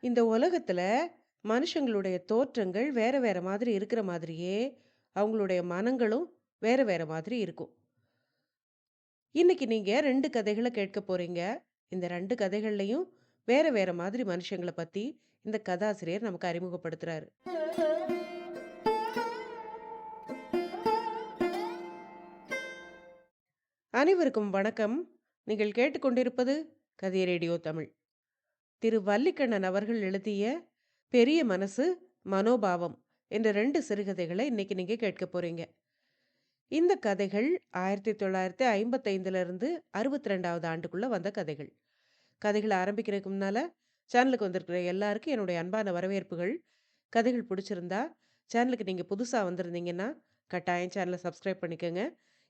இந்த உலகத்துல மனுஷங்களுடைய தோற்றங்கள் வேற வேற மாதிரி இருக்கிற மாதிரியே, அவங்களுடைய மனங்களும் வேற வேற மாதிரி இருக்கும். இன்னைக்கு நீங்க ரெண்டு கதைகளை கேட்க போறீங்க. இந்த ரெண்டு கதைகள்லையும் வேற வேற மாதிரி மனுஷங்கள பத்தி இந்த கதாசிரியர் நமக்கு அறிமுகப்படுத்துறாரு. அனைவருக்கும் வணக்கம். நீங்கள் கேட்டுக்கொண்டிருப்பது கதை ரேடியோ தமிழ். திரு வல்லிக்கண்ணன் அவர்கள் எழுதிய பெரிய மனசு, மனோபாவம் என்ற ரெண்டு சிறுகதைகளை இன்னைக்கு நீங்கள் கேட்க போறீங்க. இந்த கதைகள் ஆயிரத்தி தொள்ளாயிரத்தி ஐம்பத்தைந்துலேருந்து அறுபத்தி ரெண்டாவது ஆண்டுக்குள்ள வந்த கதைகள். கதைகளை ஆரம்பிக்கிறதுக்கு முன்னால் சேனலுக்கு வந்திருக்கிற எல்லாருக்கும் என்னுடைய அன்பான வரவேற்புகள். கதைகள் பிடிச்சிருந்தா, சேனலுக்கு நீங்கள் புதுசாக வந்திருந்தீங்கன்னா, கட்டாயம் சேனலை சப்ஸ்கிரைப் பண்ணிக்கோங்க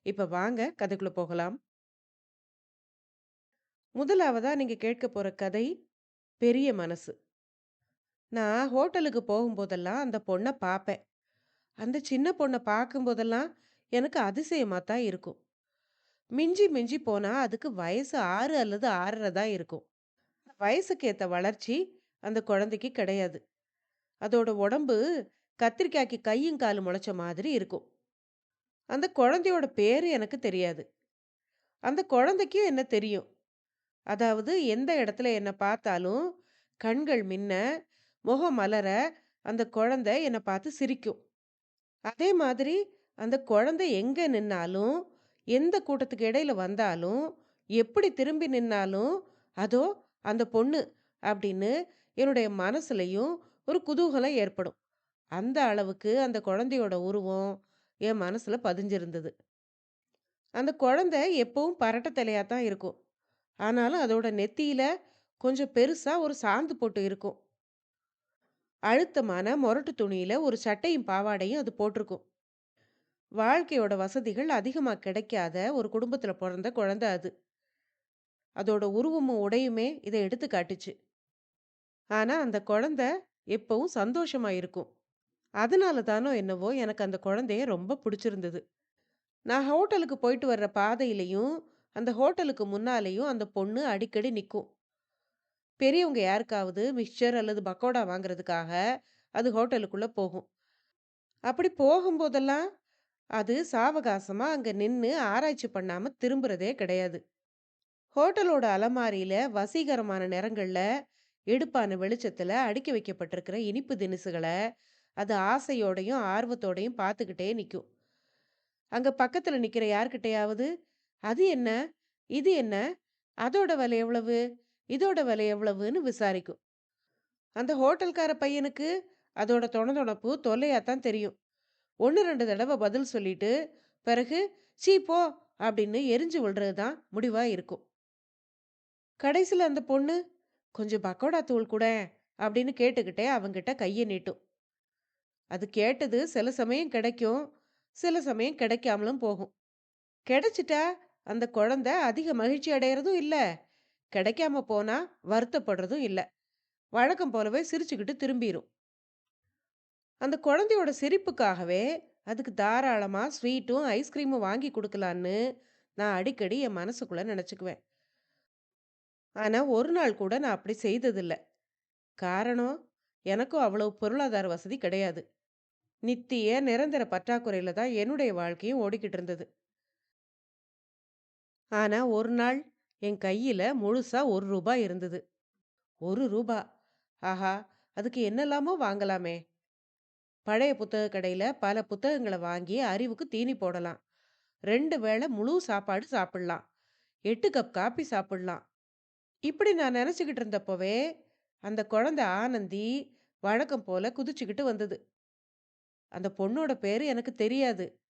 இப்ப வாங்க கதைக்குள்ள போகலாம். முதலாவதா நீங்க கேட்க போற கதை, பெரிய மனசு. நான் ஹோட்டலுக்கு போகும்போதெல்லாம் அந்த பொண்ணை பார்ப்பேன் அந்த சின்ன பொண்ணை பார்க்கும்போதெல்லாம் எனக்கு அதிசயமாக தான் இருக்கும். மிஞ்சி மிஞ்சி போனால் அதுக்கு வயசு ஆறு அல்லது ஆறரை தான் இருக்கும். வயசுக்கு ஏற்ற வளர்ச்சி அந்த குழந்தைக்கு கிடையாது. அதோட உடம்பு கத்திரிக்காய்க்கு கையும் காலும் முளைச்ச மாதிரி இருக்கும். அந்த குழந்தையோட பேர் எனக்கு தெரியாது. அந்த குழந்தைக்கும் என்ன தெரியும். அதாவது எந்த இடத்துல என்னை பார்த்தாலும், கண்கள் மின்ன, முகம் மலர அந்த குழந்தை என்னை பார்த்து சிரிக்கும். அதே மாதிரி அந்த குழந்தை எங்கே நின்னாலும், எந்த கூட்டத்துக்கு இடையில வந்தாலும், எப்படி திரும்பி நின்னாலும், அதோ அந்த பொண்ணு அப்படின்னு என்னுடைய மனசுலையும் ஒரு குதூகலம் ஏற்படும். அந்த அளவுக்கு அந்த குழந்தையோட உருவம் என் மனசில் பதிஞ்சிருந்தது. அந்த குழந்தை எப்பவும் பரட்ட தலையாக தான் இருக்கும். ஆனாலும் அதோட நெத்தியில் கொஞ்சம் பெருசாக ஒரு சாந்து போட்டு இருக்கும். அழுத்தமான மொரட்டு துணியில் ஒரு சட்டையும் பாவாடையும் அது போட்டிருக்கும். வாழ்க்கையோட வசதிகள் அதிகமாக கிடைக்காத ஒரு குடும்பத்தில் பிறந்த குழந்தை அது. அதோட உருவமும் உடையுமே இதை எடுத்து காட்டுச்சு. ஆனால் அந்த குழந்தை எப்பவும் சந்தோஷமாக இருக்கும். அதனால தானோ என்னவோ எனக்கு அந்த குழந்தைய ரொம்ப பிடிச்சிருந்தது. நான் ஹோட்டலுக்கு போயிட்டு வர்ற பாதையிலையும் அந்த ஹோட்டலுக்கு முன்னாலேயும் அந்த பொண்ணு அடிக்கடி நிற்கும் பெரியவங்க யாருக்காவது மிக்ஸ்சர் அல்லது பக்கோடா வாங்குறதுக்காக அது ஹோட்டலுக்குள்ள போகும். அப்படி போகும்போதெல்லாம் அது சாவகாசமாக அங்கே நின்று ஆராய்ச்சி பண்ணாமல் திரும்புறதே கிடையாது. ஹோட்டலோட அலமாரியில் வசீகரமான நிறங்களில் எடுப்பான வெளிச்சத்தில் அடுக்கி வைக்கப்பட்டிருக்கிற இனிப்பு தினுசுகளை அது ஆசையோடையும், ஆர்வத்தோடையும் பார்த்துக்கிட்டே நிற்கும் அங்கே பக்கத்தில் நிற்கிற யார்கிட்டையாவது "அது என்ன? இது என்ன? அதோட விலை எவ்வளவு? இதோட விலை எவ்வளவுன்னு?" விசாரிக்கும். அந்த ஹோட்டல்கார பையனுக்கு அதோட தொணதொணப்பு தொல்லையா தான் தெரியும். ஒன்று ரெண்டு தடவை பதில் சொல்லிட்டு, பிறகு "சீ போ" அப்படின்னு எரிஞ்சு விழுறது தான் முடிவாக இருக்கும். கடைசியில் அந்த பொண்ணு, "கொஞ்சம் பக்கோடா தூள் கூட அப்படின்னு கேட்டுக்கிட்டே அவங்கிட்ட கையை நீட்டும். அது கேட்டது சில சமயம் கிடைக்கும், சில சமயம் கிடைக்காமலும் போகும். கிடைச்சிட்டா அந்த குழந்தை அதிக மகிழ்ச்சி அடையறதும் இல்லை கிடைக்காம போனா வருத்தப்படுறதும் இல்லை வழக்கம் போலவே சிரிச்சுக்கிட்டு திரும்பிரும். அந்த குழந்தையோட சிரிப்புக்காகவே அதுக்கு தாராளமாக ஸ்வீட்டும், ஐஸ்கிரீமும் வாங்கி கொடுக்கலான்னு நான் அடிக்கடி என் மனசுக்குள்ள நினச்சிக்குவேன் ஆனால் ஒரு நாள் கூட நான் அப்படி செய்ததில்லை காரணம், எனக்கும் அவ்வளவு பொருளாதார வசதி கிடையாது. நித்திய நிரந்தர பற்றாக்குறையில தான் என்னுடைய வாழ்க்கையும் ஓடிக்கிட்டு இருந்தது. ஆனா ஒரு நாள் என் கையில முழுசா ஒரு ரூபாய் இருந்தது. ஒரு ரூபா ஆஹா! அதுக்கு என்னெல்லாமோ வாங்கலாமே! பழைய புத்தக கடையில பல புத்தகங்களை வாங்கி அறிவுக்கு தீனி போடலாம். ரெண்டு வேளை முழு சாப்பாடு சாப்பிடலாம். எட்டு கப் காப்பி சாப்பிடலாம். இப்படி நான் நினைச்சுக்கிட்டு இருந்தப்பவே, அந்த குழந்தை ஆனந்தி வழக்கம் போல குதிச்சுக்கிட்டு வந்தது. அந்த பொண்ணோட பேர் எனக்கு தெரியாது.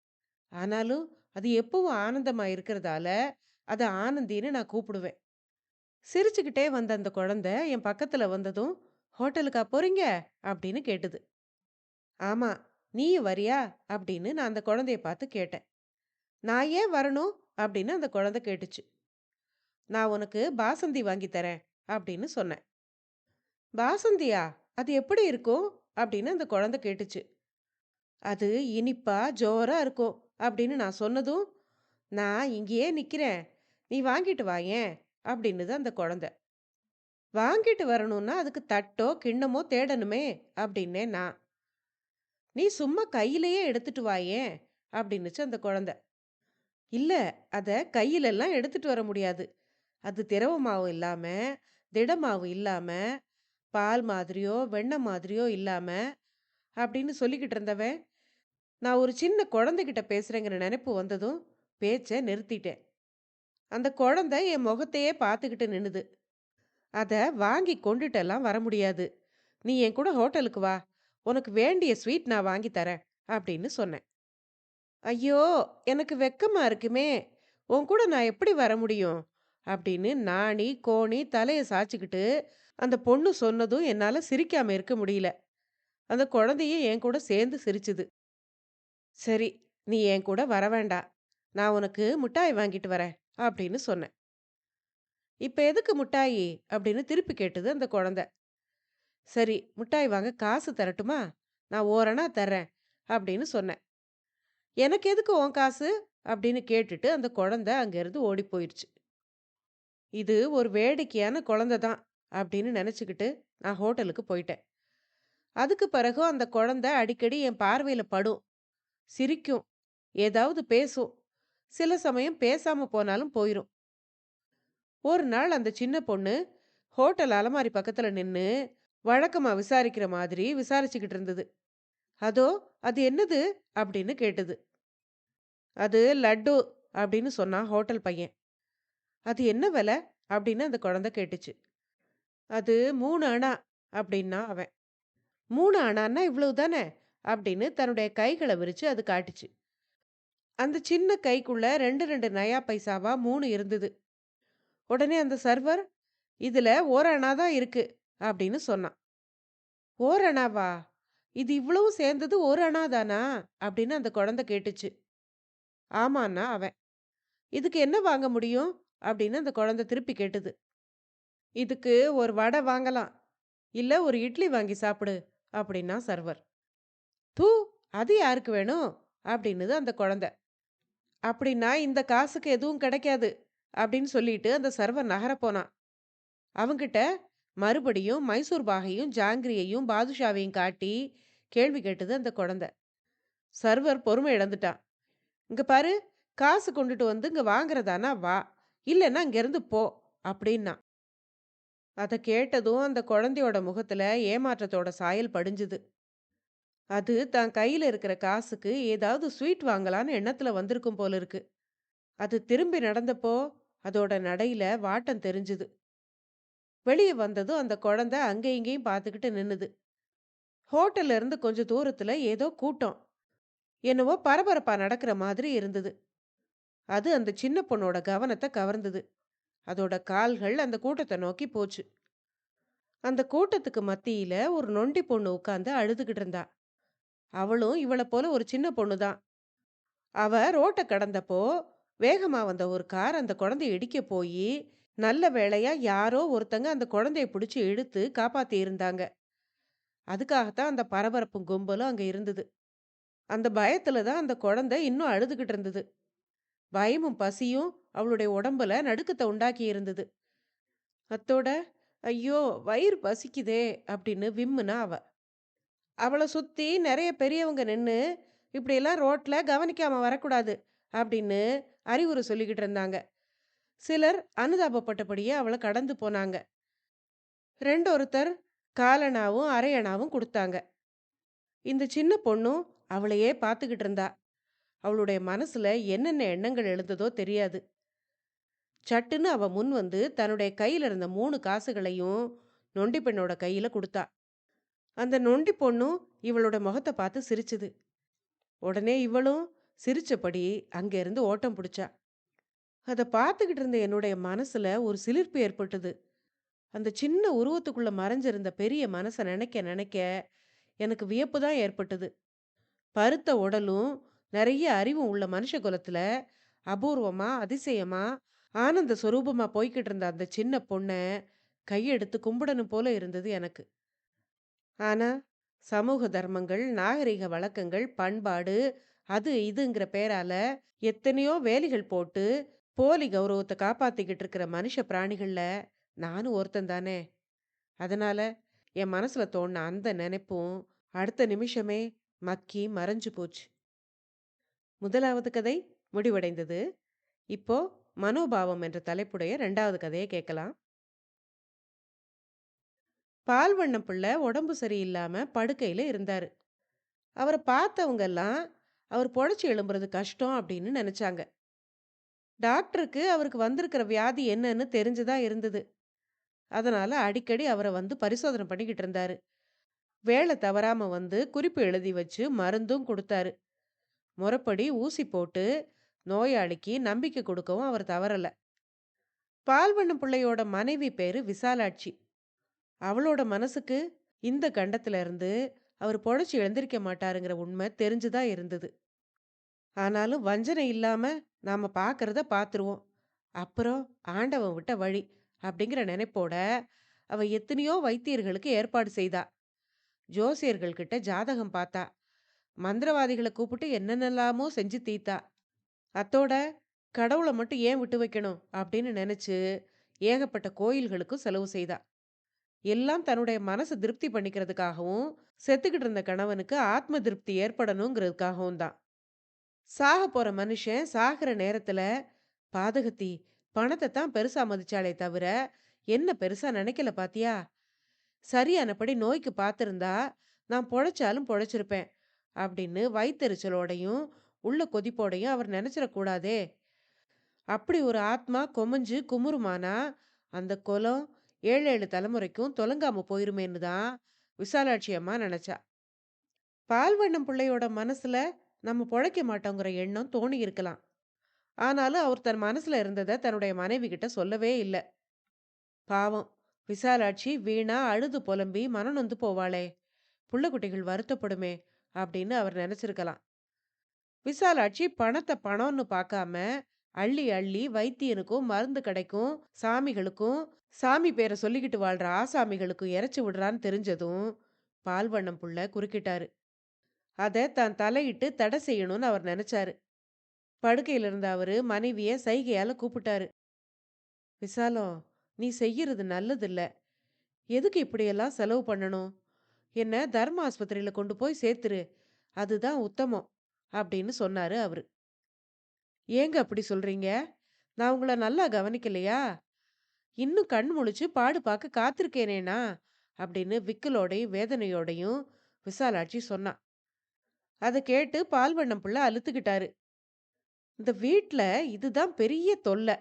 ஆனாலும் அது எப்பவும் ஆனந்தமா இருக்கிறதால, அதை ஆனந்தின்னு நான் கூப்பிடுவேன். சிரிச்சுக்கிட்டே வந்த அந்த குழந்தை என் பக்கத்தில் வந்ததும், "ஹோட்டலுக்கா போறீங்க?" அப்படின்னு கேட்டுது. "ஆமா, நீயும் வரியா?" அப்படின்னு நான் அந்த குழந்தைய பார்த்து கேட்டேன். "நான் ஏன் வரணும்?" அப்படின்னு அந்த குழந்தை கேட்டுச்சு. "நான் உனக்கு பாசந்தி வாங்கி தரேன்" அப்படின்னு சொன்னேன். "பாசந்தியா? அது எப்படி இருக்கும்?" அப்படின்னு அந்த குழந்தை கேட்டுச்சு. "அது இனிப்பா, ஜோராக இருக்கும்" அப்படின்னு நான் சொன்னதும் நான் இங்கேயே நிற்கிறேன் நீ வாங்கிட்டு வாயேன் அப்படின்னுது அந்த குழந்தை. வாங்கிட்டு வரணும்னா அதுக்கு தட்டோ கிண்ணமோ தேடணுமே அப்படின்னே நான். நீ சும்மா கையிலேயே எடுத்துட்டு வாயேன் அப்படின்னுச்சு அந்த குழந்தை. இல்லை அதை கையிலெல்லாம் எடுத்துட்டு வர முடியாது. அது திரவமாவும் இல்லாமல் திடமாவும் இல்லாமல் பால் மாதிரியோ வெண்ணெய் மாதிரியோ இல்லாமல் அப்படின்னு சொல்லிக்கிட்டு இருந்தவன் நான் ஒரு சின்ன குழந்தைகிட்ட பேசுகிறேங்கிற நினைப்பு வந்ததும் பேச்சை நிறுத்திட்டேன். அந்த குழந்தை என் முகத்தையே பார்த்துக்கிட்டு நின்னுது. அதை வாங்கி கொண்டுட்டெல்லாம் வர முடியாது. நீ என் கூட ஹோட்டலுக்கு வா. உனக்கு வேண்டிய ஸ்வீட் நான் வாங்கி தரேன் அப்படின்னு சொன்னேன். ஐயோ எனக்கு வெக்கமா இருக்குமே. உன் கூட நான் எப்படி வர முடியும்? அப்படின்னு நாணி கோணி தலையை சாய்ச்சிக்கிட்டு அந்த பொண்ணு சொன்னதும் என்னால் சிரிக்காம இருக்க முடியல. அந்த குழந்தையும் என் கூட சேர்ந்து சிரிச்சுது. சரி நீ என் கூட வர வேண்டாம் நான் உனக்கு முட்டாய் வாங்கிட்டு வரேன் அப்படின்னு சொன்னேன். இப்போ எதுக்கு முட்டாயி? அப்படின்னு திருப்பி கேட்டது அந்த குழந்தை. சரி முட்டாய் வாங்க காசு தரட்டுமா? நான் ஓரணா தர்றேன் அப்படின்னு சொன்னேன். எனக்கு எதுக்கு உன் காசு? அப்படின்னு கேட்டுட்டு அந்த குழந்தை அங்கேருந்து ஓடி போயிடுச்சு இது ஒரு வேடிக்கையான குழந்தை தான் அப்படின்னு நினச்சிக்கிட்டு நான் ஹோட்டலுக்கு போயிட்டேன். அதுக்கு பிறகு அந்த குழந்தை அடிக்கடி என் பார்வையில் படும். சிரிக்கும். ஏதாவது பேசும். சில சமயம் பேசாம போனாலும் போயிரும். ஒரு நாள் அந்த சின்ன பொண்ணு ஹோட்டல் அலமாரி பக்கத்துல நின்று வழக்கமா விசாரிக்கிற மாதிரி விசாரிச்சுக்கிட்டு இருந்தது. அதோ அது என்னது? அப்படின்னு கேட்டது. அது லட்டு அப்படின்னு சொன்னான் ஹோட்டல் பையன். அது என்ன விலை? அப்படின்னு அந்த குழந்தை கேட்டுச்சு. அது மூணு அணா அப்படின்னா அவன். மூணு அணான்னா இவ்வளவு தானே? அப்படின்னு தன்னுடைய கைகளை விரித்து அது காட்டுச்சு. அந்த சின்ன கைக்குள்ள ரெண்டு ரெண்டு நயா பைசாவா மூணு இருந்தது. உடனே அந்த சர்வர் இதில் ஓர் அணா தான் இருக்கு அப்படின்னு சொன்னான். ஓரணாவா? இது இவ்வளவு சேர்ந்தது ஒரு அணா தானா? அப்படின்னு அந்த குழந்தை கேட்டுச்சு. ஆமாண்ணா அவன். இதுக்கு என்ன வாங்க முடியும்? அப்படின்னு அந்த குழந்தை திருப்பி கேட்டுது. இதுக்கு ஒரு வடை வாங்கலாம். இல்லை ஒரு இட்லி வாங்கி சாப்பிடு அப்படின்னா சர்வர். தூ அது யாருக்கு வேணும்? அப்படின்னுது அந்த குழந்தை. அப்படின்னா இந்த காசுக்கு எதுவும் கிடைக்காது அப்படின்னு சொல்லிட்டு அந்த சர்வர் நகரப்போனான் போனான். அவங்கிட்ட மறுபடியும் மைசூர் பாகையும் ஜாங்கிரியையும் பாதுஷாவையும் காட்டி கேள்வி கேட்டது அந்த குழந்தை. சர்வர் பொறுமை இழந்துட்டான். இங்க பாரு காசு கொண்டுட்டு வந்து இங்க வாங்குறதானா? வா. இல்லைன்னா இங்கேருந்து போ அப்படின்னா அதை கேட்டதும் அந்த குழந்தையோட முகத்துல ஏமாற்றத்தோட சாயல் படிஞ்சுது. அது தான் கையில் இருக்கிற காசுக்கு ஏதாவது ஸ்வீட் வாங்கலான்னு எண்ணத்தில் வந்திருக்கும் போல இருக்கு. அது திரும்பி நடந்தப்போ அதோட நடையில வாட்டம் தெரிஞ்சுது. வெளியே வந்ததும் அந்த குழந்தை அங்கே இங்கேயும் பார்த்துக்கிட்டு நின்னுது. ஹோட்டல்ல இருந்து கொஞ்சம் தூரத்துல ஏதோ கூட்டம். என்னவோ பரபரப்பா நடக்கிற மாதிரி இருந்தது. அது அந்த சின்ன பொண்ணோட கவனத்தை கவர்ந்தது. அதோட கால்கள் அந்த கூட்டத்தை நோக்கி போச்சு. அந்த கூட்டத்துக்கு மத்தியில ஒரு நொண்டி பொண்ணு உட்காந்து அழுதுகிட்டு இருந்தா. அவளும் இவளை போல ஒரு சின்ன பொண்ணு தான் அவ ரோட்டை கடந்தப்போ வேகமா வந்த ஒரு கார் அந்த குழந்தைய இடிக்க போய் நல்ல வேளையா யாரோ ஒருத்தங்க அந்த குழந்தைய பிடிச்சி இழுத்து காப்பாத்தி இருந்தாங்க. அதுக்காகத்தான் அந்த பரபரப்பும் கும்பலும் அங்க இருந்தது. அந்த பயத்துல தான் அந்த குழந்தை இன்னும் அழுதுகிட்டு இருந்தது. பயமும் பசியும் அவளுடைய உடம்புல நடுக்கத்தை உண்டாக்கி இருந்தது. அத்தோட ஐயோ வயிறு பசிக்குதே அப்படின்னு விம்முனா அவ. அவளை சுத்தி நிறைய பெரியவங்க நின்று இப்படியெல்லாம் ரோட்ல கவனிக்காம வரக்கூடாது அப்படின்னு அறிவுரை சொல்லிக்கிட்டு இருந்தாங்க. சிலர் அனுதாபப்பட்டபடியே அவளை கடந்து போனாங்க. ரெண்டு ஒருத்தர் காலனாவும் அரையணாவும் கொடுத்தாங்க. இந்த சின்ன பொண்ணும் அவளையே பார்த்துக்கிட்டு இருந்தா. அவளுடைய மனசுல என்னென்ன எண்ணங்கள் எழுந்ததோ தெரியாது. சட்டுன்னு அவ முன் வந்து தன்னுடைய கையில இருந்த மூணு காசுகளையும் நொண்டி பெண்ணோட கையில கொடுத்தா. அந்த நொண்டி பொண்ணும் இவளோட முகத்தை பார்த்து சிரிச்சுது. உடனே இவளும் சிரிச்சபடி அங்கேருந்து ஓட்டம் பிடிச்சா. அதை பார்த்துக்கிட்டு இருந்த என்னுடைய மனசுல ஒரு சிலிர்ப்பு ஏற்பட்டது. அந்த சின்ன உருவத்துக்குள்ள மறைஞ்சிருந்த பெரிய மனசை நினைக்க நினைக்க எனக்கு வியப்பு தான் ஏற்பட்டது. பருத்த உடலும் நிறைய அறிவும் உள்ள மனுஷ குலத்துல அபூர்வமா அதிசயமா ஆனந்த சுரூபமா போய்கிட்டு இருந்த அந்த சின்ன பொண்ணை கையெடுத்து கும்பிடணும் போல இருந்தது எனக்கு. ஆனா சமூக தர்மங்கள் நாகரிக வழக்கங்கள் பண்பாடு அது இதுங்கிற பேரால எத்தனையோ வேலிகள் போட்டு போலி கௌரவத்தை காப்பாத்திக்கிட்டு இருக்கிற மனுஷ பிராணிகள்ல நானும் ஒருத்தன் தானே. அதனால என் மனசுல தோணுன அந்த நினைப்பும் அடுத்த நிமிஷமே மக்கி மறைஞ்சு போச்சு. முதலாவது கதை முடிவடைந்தது. இப்போ மனோபாவம் என்ற தலைப்புடைய ரெண்டாவது கதையை கேட்கலாம். பால்வண்ணம் பிள்ளை உடம்பு சரியில்லாமல் படுக்கையில் இருந்தார். அவரை பார்த்தவங்கெல்லாம் அவர் பொழைச்சி எழும்புறது கஷ்டம் அப்படின்னு நினச்சாங்க. டாக்டருக்கு அவருக்கு வந்திருக்கிற வியாதி என்னன்னு தெரிஞ்சுதான் இருந்தது. அதனால் அடிக்கடி அவரை வந்து பரிசோதனை பண்ணிக்கிட்டு இருந்தாரு. வேலை தவறாமல் வந்து குறிப்பு எழுதி வச்சு மருந்தும் கொடுத்தாரு. முறைப்படி ஊசி போட்டு நோயாளிக்கு நம்பிக்கை கொடுக்கவும் அவர் தவறலை. பால்வண்ணம் பிள்ளையோட மனைவி பேரு விசாலாட்சி. அவளோட மனசுக்கு இந்த கண்டத்துல இருந்து அவர் பொழைச்சி எழுந்திருக்க மாட்டாருங்கிற உண்மை தெரிஞ்சுதான் இருந்தது. ஆனாலும் வஞ்சனை இல்லாம நாம பார்க்கறத பார்த்துருவோம் அப்புறம் ஆண்டவன் விட்ட வழி அப்படிங்கிற நினைப்போட அவ எத்தனையோ வைத்தியர்களுக்கு ஏற்பாடு செய்தா. ஜோசியர்கள் கிட்ட ஜாதகம் பார்த்தா. மந்திரவாதிகளை கூப்பிட்டு என்னென்னலாமோ செஞ்சு தீத்தா. அத்தோட கடவுளை மட்டும் ஏன் விட்டு வைக்கணும் அப்படின்னு நினைச்சு ஏகப்பட்ட கோயில்களுக்கும் செலவு செய்தா. எல்லாம் தன்னுடைய மனசை திருப்தி பண்ணிக்கிறதுக்காகவும் செத்துக்கிட்டு இருந்த கணவனுக்கு ஆத்ம திருப்தி ஏற்படணுங்கிறதுக்காகவும் தான். சாக போற மனுஷன் சாகிற நேரத்துல பாதகத்தி பணத்தை தான் பெருசா மதிச்சாலே தவிர என்ன பெருசா நினைக்கல பாத்தியா? சரியானபடி நோய்க்கு பார்த்திருந்தா நான் பொழைச்சாலும் பொழைச்சிருப்பேன் அப்படின்னு வயித்தெரிச்சலோடையும் உள்ள கொதிப்போடையும் அவர் நினைச்சிடக்கூடாதே அப்படி ஒரு ஆத்மா கொமஞ்சு குமுறுமானா அந்த குலம் ஏழு ஏழு தலைமுறைக்கும் தொலங்காம போயிருமேன்னு தான் விசாலாட்சி அம்மா நினைச்சா. பால்வண்ணம் பிள்ளையோட மனசுல நம்ம பொழைக்க மாட்டோங்கிற எண்ணம் தோணி இருக்கலாம். ஆனாலும் அவர் தன் மனசுல இருந்ததை தன்னுடைய மனைவி கிட்ட சொல்லவே இல்லை. பாவம். விசாலாட்சி வீணா அழுது புலம்பி மனநொந்து நொந்து போவாளே புள்ளக்குட்டிகள் வருத்தப்படுமே அப்படின்னு அவர் நினைச்சிருக்கலாம். விசாலாட்சி பணத்தை பணம்னு பார்க்காம அள்ளி அள்ளி வைத்தியனுக்கும் மருந்து கடைக்கும் சாமிகளுக்கும் சாமி பேரை சொல்லிக்கிட்டு வாழ்ற ஆசாமிகளுக்கும் இறைச்சி விடுறான்னு தெரிஞ்சதும் பால்வண்ணம் புள்ள குறுக்கிட்டாரு. அதை தான் தலையிட்டு தடை செய்யணும்னு அவர் நினைச்சாரு. படுக்கையில இருந்த அவரு மனைவிய சைகையால கூப்பிட்டாரு. விசாலம் நீ செய்யறது நல்லதில்ல. எதுக்கு இப்படியெல்லாம் செலவு பண்ணணும்? என்ன தர்ம ஆஸ்பத்திரியில கொண்டு போய் சேர்த்துரு. அதுதான் உத்தமம் அப்படின்னு சொன்னாரு அவரு. ஏங்க அப்படி சொல்றீங்க? நான் உங்களை நல்லா கவனிக்கலையா? இன்னும் கண் முழிச்சு பாடு பார்க்க காத்திருக்கேனேனா அப்படின்னு விக்கலோடையும் வேதனையோடையும் விசாலாட்சி சொன்னான் அதை கேட்டு பால்வண்ணம் புள்ள அழுத்துக்கிட்டாரு. இந்த வீட்டில் இதுதான் பெரிய தொல்லை.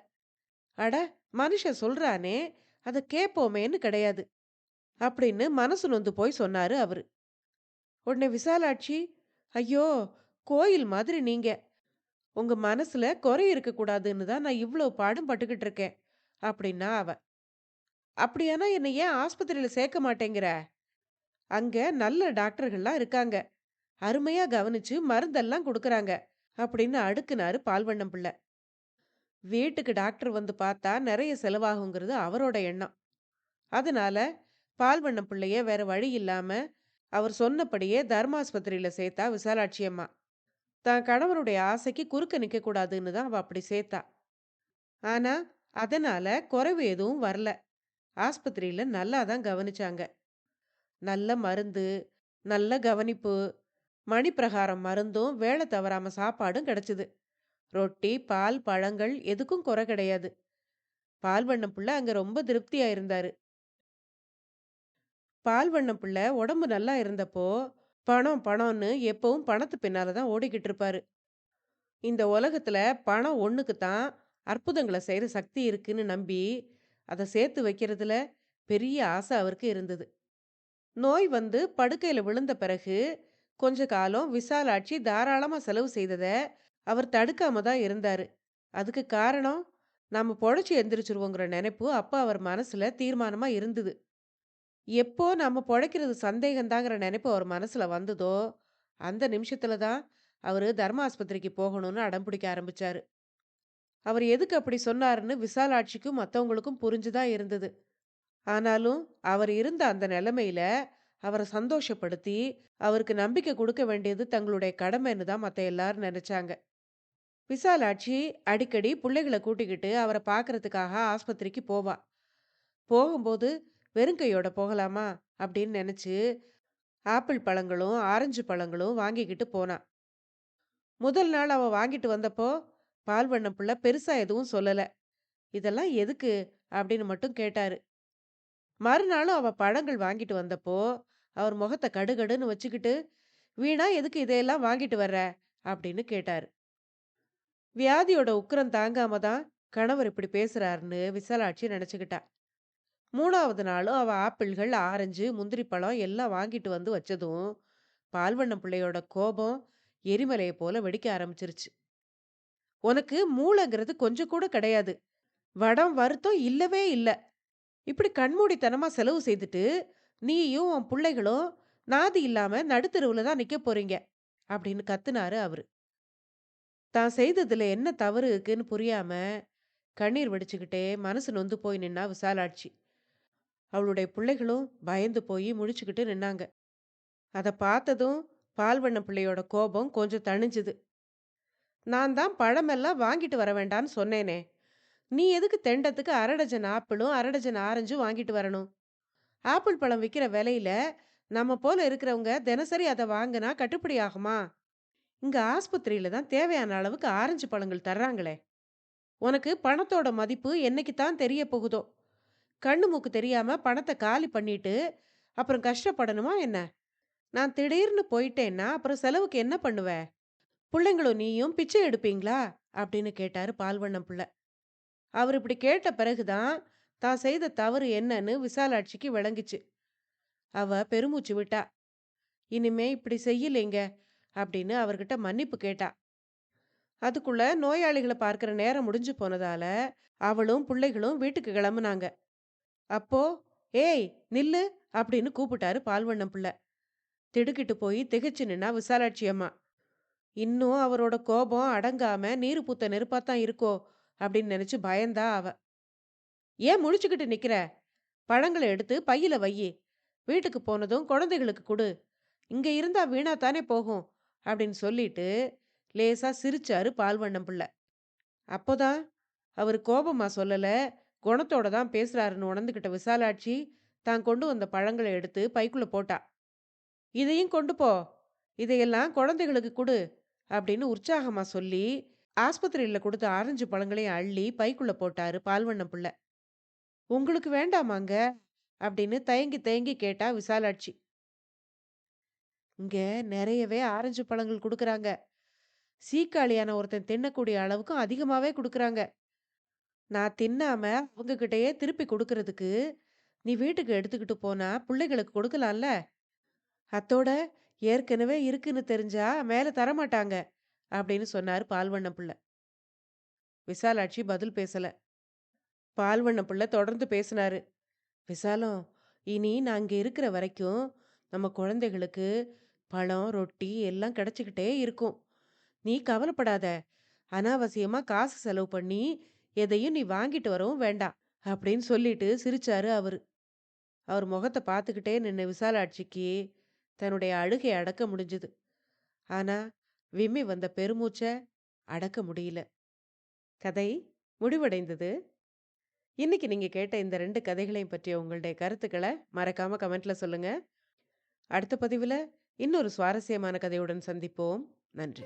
அட மனுஷன் சொல்றானே அதை கேட்போமேன்னு கிடையாது அப்படின்னு மனசு நொந்து போய் சொன்னாரு அவரு. உடனே விசாலாட்சி ஐயோ கோயில் மாதிரி நீங்க. உங்க மனசுல குறை இருக்கக்கூடாதுன்னு தான் நான் இவ்வளோ பாடும் பட்டுக்கிட்டு இருக்கேன். அப்படின்னா அவ அப்படியானா என்னை ஏன் ஆஸ்பத்திரியில சேர்க்க மாட்டேங்கிற? அங்க நல்ல டாக்டர்கள்லாம் இருக்காங்க. அருமையா கவனிச்சு மருந்தெல்லாம் கொடுக்கறாங்க அப்படின்னு அடுக்குனாரு பால்வண்ணம் பிள்ளை. வீட்டுக்கு டாக்டர் வந்து பார்த்தா நிறைய செலவாகுங்கிறது அவரோட எண்ணம். அதனால பால்வண்ணம் பிள்ளைய வேற வழி இல்லாம அவர் சொன்னபடியே தர்மாஸ்பத்திரியில சேர்த்தா விசாலாட்சி அம்மா. தான் கணவனுடைய ஆசைக்கு குறுக்க நிக்க கூடாதுன்னு தான் அவ அப்படி சேர்த்தா. ஆனா அதனால குறைவு எதுவும் வரல. ஆஸ்பத்திரியில நல்லா தான் கவனிச்சாங்க. நல்ல மருந்து நல்ல கவனிப்பு மணிப்பிரகாரம் மருந்தும் வேலை தவறாம சாப்பாடும் கிடச்சிது. ரொட்டி பால் பழங்கள் எதுக்கும் குறை கிடையாது. பால்வண்ணம் புள்ள அங்க ரொம்ப திருப்தியா இருந்தாரு. பால்வண்ணம் புள்ள உடம்பு நல்லா இருந்தப்போ பணம் பணம்னு எப்பவும் பணத்து பின்னால தான் ஓடிக்கிட்டு இருப்பாரு. இந்த உலகத்துல பணம் ஒன்றுக்கு தான் அற்புதங்களை செய்கிற சக்தி இருக்குன்னு நம்பி அதை சேர்த்து வைக்கிறதுல பெரிய ஆசை அவருக்கு இருந்தது. நோய் வந்து படுக்கையில் விழுந்த பிறகு கொஞ்ச காலம் விசாலாட்சி தாராளமாக செலவு செய்ததை அவர் தடுக்காம தான் இருந்தார். அதுக்கு காரணம் நாம் பொழைச்சி எந்திரிச்சிருவோங்கிற நினைப்பு அப்போ அவர் மனசில் தீர்மானமாக இருந்தது. எப்போ நம்ம பொழைக்கிறது சந்தேகந்தாங்கிற நினைப்பு அவர் மனசில் வந்ததோ அந்த நிமிஷத்தில் தான் அவர் தர்மாஸ்பத்திரிக்கு போகணும்னு அடம் பிடிக்க ஆரம்பித்தார் அவர் எதுக்கு அப்படி சொன்னாருன்னு விசாலாட்சிக்கும் மற்றவங்களுக்கும் புரிஞ்சுதான் இருந்தது. ஆனாலும் அவர் இருந்த அந்த நிலைமையில அவரை சந்தோஷப்படுத்தி அவருக்கு நம்பிக்கை கொடுக்க வேண்டியது தங்களுடைய கடமைன்னு தான் மற்ற எல்லாரும் நினைச்சாங்க. விசாலாட்சி அடிக்கடி பிள்ளைகளை கூட்டிக்கிட்டு அவரை பார்க்கறதுக்காக ஆஸ்பத்திரிக்கு போவா. போகும்போது வெறுங்கையோட போகலாமா அப்படின்னு நினைச்சு ஆப்பிள் பழங்களும் ஆரஞ்சு பழங்களும் வாங்கிக்கிட்டு போனான் முதல் நாள் அவள் வாங்கிட்டு வந்தப்போ பால்வண்ணம் பிள்ளை பெருசா எதுவும் சொல்லல. இதெல்லாம் எதுக்கு? அப்படின்னு மட்டும் கேட்டாரு. மறுநாளும் அவ பழங்கள் வாங்கிட்டு வந்தப்போ அவர் முகத்தை கடுகடுன்னு வச்சுக்கிட்டு வீணா எதுக்கு இதையெல்லாம் வாங்கிட்டு வர்ற? அப்படின்னு கேட்டாரு. வியாதியோட உக்கிரம் தாங்காம தான் கணவர் இப்படி பேசுறாருன்னு விசாலாட்சி நினைச்சுக்கிட்டா. மூணாவது நாளும் அவ ஆப்பிள்கள் ஆரஞ்சு முந்திரி பழம் எல்லாம் வாங்கிட்டு வந்து வச்சதும் பால்வண்ணம் பிள்ளையோட கோபம் எரிமலையை போல வெடிக்க ஆரம்பிச்சிருச்சு. உனக்கு மூளைங்கிறது கொஞ்சம் கூட கிடையாது. வடம் வருத்தம் இல்லவே இல்ல. இப்படி கண்மூடித்தனமா செலவு செய்துட்டு நீயும் உன் பிள்ளைகளும் நாதி இல்லாம நடுத்தெருவுல தான் நிக்க போறீங்க அப்படின்னு கத்துனாரு அவரு. தான் செய்ததுல என்ன தவறு இருக்குன்னு புரியாம கண்ணீர் வடிச்சுக்கிட்டே மனசு நொந்து போய் நின்னா விசாலாட்சி. அவளுடைய பிள்ளைகளும் பயந்து போய் முழிச்சுக்கிட்டு நின்னாங்க. அதை பார்த்ததும் பால்வண்ண பிள்ளையோட கோபம் கொஞ்சம் தணிஞ்சுது. நான் தான் பழமெல்லாம் வாங்கிட்டு வர வேண்டான்னு சொன்னேனே. நீ எதுக்கு தெண்டத்துக்கு அரடஜன் ஆப்பிளும் அரடஜன் ஆரஞ்சும் வாங்கிட்டு வரணும்? ஆப்பிள் பழம் விற்கிற விலையில நம்ம போல இருக்கிறவங்க தினசரி அதை வாங்கினா கட்டுப்படி ஆகுமா? இங்க ஆஸ்பத்திரியில தான் தேவையான அளவுக்கு ஆரஞ்சு பழங்கள் தர்றாங்களே. உனக்கு பணத்தோட மதிப்பு என்னைக்கு தான் தெரிய போகுதோ? கண்ணு மூக்கு தெரியாம பணத்தை காலி பண்ணிட்டு அப்புறம் கஷ்டப்படணுமா என்ன? நான் திடீர்னு போயிட்டேன்னா அப்புறம் செலவுக்கு என்ன பண்ணுவேன் பிள்ளைங்களும் நீயும் பிச்சை எடுப்பீங்களா? அப்படின்னு கேட்டாரு பால்வண்ணம் பிள்ளை. அவர் இப்படி கேட்ட பிறகுதான் தான் செய்த தவறு என்னன்னு விசாலாட்சிக்கு விளங்குச்சு. அவ பெருமூச்சு விட்டா. இனிமே இப்படி செய்யலைங்க அப்படின்னு அவர்கிட்ட மன்னிப்பு கேட்டா. அதுக்குள்ள நோயாளிகளை பார்க்கிற நேரம் முடிஞ்சு போனதால அவளும் பிள்ளைகளும் வீட்டுக்கு கிளம்புனாங்க. அப்போ ஏய் நில்லு அப்படின்னு கூப்பிட்டாரு பால்வண்ணம் பிள்ளை. திடுக்கிட்டு போய் திகச்சு நின்னா விசாலாட்சி அம்மா. இன்னும் அவரோட கோபம் அடங்காம நீரு பூத்த நெருப்பாத்தான் இருக்கோ அப்படின்னு நினைச்சு பயந்தா அவ. ஏன் முழிச்சுக்கிட்டு நிக்கிற? பழங்களை எடுத்து பையில வையி. வீட்டுக்கு போனதும் குழந்தைகளுக்கு கொடு. இங்க இருந்தா வீணா தானே போகும் அப்படின்னு சொல்லிட்டு லேசா சிரிச்சாரு பால்வண்ணம் பிள்ளை. அப்போதான் அவர் கோபமா சொல்லல குணத்தோட தான் பேசுறாருன்னு உணர்ந்துகிட்ட விசாலாட்சி தான் கொண்டு வந்த பழங்களை எடுத்து பைக்குள்ள போட்டா. இதையும் கொண்டு போ. இதையெல்லாம் குழந்தைகளுக்கு கொடு. அப்படின்னு உற்சாகமாக சொல்லி ஆஸ்பத்திரியில் கொடுத்த ஆரஞ்சு பழங்களையும் அள்ளி பைக்குள்ளே போட்டாரு பால்வண்ண பிள்ளை. உங்களுக்கு வேண்டாமாங்க? அப்படின்னு தயங்கி தயங்கி கேட்டா விசாலாட்சி. இங்க நிறையவே ஆரஞ்சு பழங்கள் கொடுக்குறாங்க. சீக்காளியான ஒருத்தன் தின்னக்கூடிய அளவுக்கும் அதிகமாகவே கொடுக்குறாங்க. நான் தின்னாம அவங்கக்கிட்டயே திருப்பி கொடுக்கறதுக்கு நீ வீட்டுக்கு எடுத்துக்கிட்டு போனா பிள்ளைகளுக்கு கொடுக்கலாம்ல? அத்தோட ஏற்கனவே இருக்குன்னு தெரிஞ்சா மேல தரமாட்டாங்க அப்படின்னு சொன்னாரு பால்வண்ணப்புள்ள. விசாலாட்சி பதில் பேசல. பால்வண்ணப்புள்ள தொடர்ந்து பேசினாரு. விசாலம் இனி நான் இருக்கிற வரைக்கும் நம்ம குழந்தைகளுக்கு பழம் ரொட்டி எல்லாம் கிடைச்சிக்கிட்டே இருக்கும். நீ கவலைப்படாத. அனாவசியமா காசு செலவு பண்ணி எதையும் நீ வாங்கிட்டு வரவும் வேண்டாம் அப்படின்னு சொல்லிட்டு சிரிச்சாரு அவரு. அவர் முகத்தை பார்த்துக்கிட்டே நின்ன விசாலாட்சிக்கு தன்னுடைய அழுகை அடக்க முடிஞ்சுது. ஆனா விம்மி வந்த பெருமூச்சை அடக்க முடியல. கதை முடிவடைந்தது. இன்னைக்கு நீங்க கேட்ட இந்த ரெண்டு கதைகளையும் பற்றிய உங்களுடைய கருத்துக்களை மறக்காம கமெண்ட்ல சொல்லுங்க. அடுத்த பதிவுல இன்னொரு சுவாரஸ்யமான கதையுடன் சந்திப்போம். நன்றி.